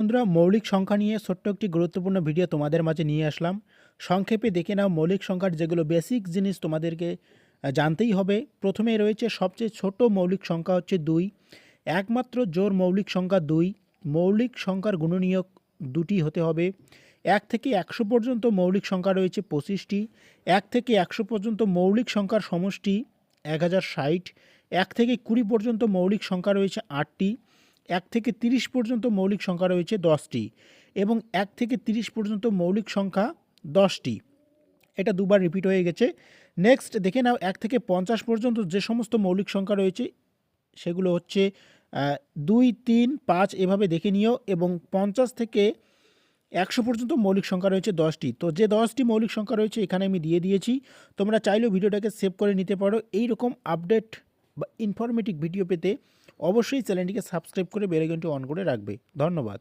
বন্ধুরা, মৌলিক সংখ্যা নিয়ে ছোট্ট একটি গুরুত্বপূর্ণ ভিডিও তোমাদের মাঝে নিয়ে আসলাম। সংক্ষেপে দেখে নাও, মৌলিক সংখ্যার যেগুলো বেসিক জিনিস তোমাদেরকে জানতেই হবে। প্রথমে রয়েছে সবচেয়ে ছোট মৌলিক সংখ্যা হচ্ছে দুই। একমাত্র জোর মৌলিক সংখ্যা দুই। মৌলিক সংখ্যার গুণনীয়ক দুটি হতে হবে। এক থেকে একশো পর্যন্ত মৌলিক সংখ্যা রয়েছে পঁচিশটি। এক থেকে একশো পর্যন্ত মৌলিক সংখ্যার সমষ্টি এক হাজার ষাট। এক থেকে কুড়ি পর্যন্ত মৌলিক সংখ্যা রয়েছে আটটি। এক থেকে তিরিশ পর্যন্ত মৌলিক সংখ্যা রয়েছে দশটি এবং এক থেকে তিরিশ পর্যন্ত মৌলিক সংখ্যা দশটি। এটা দুবার রিপিট হয়ে গেছে। নেক্সট দেখে নাও, এক থেকে পঞ্চাশ পর্যন্ত যে সমস্ত মৌলিক সংখ্যা রয়েছে, সেগুলো হচ্ছে দুই, তিন, পাঁচ, এভাবে দেখে নিও এবং পঞ্চাশ থেকে একশো পর্যন্ত মৌলিক সংখ্যা রয়েছে দশটি। তো যে দশটি মৌলিক সংখ্যা রয়েছে, এখানে আমি দিয়ে দিয়েছি। তোমরা চাইলেও ভিডিওটাকে সেভ করে নিতে পারো। এই রকম আপডেট বা ইনফরমেটিভ ভিডিও পেতে অবশ্যই চ্যানেলটিকে সাবস্ক্রাইব করে বেলাইকনটি অন করে রাখবে। ধন্যবাদ।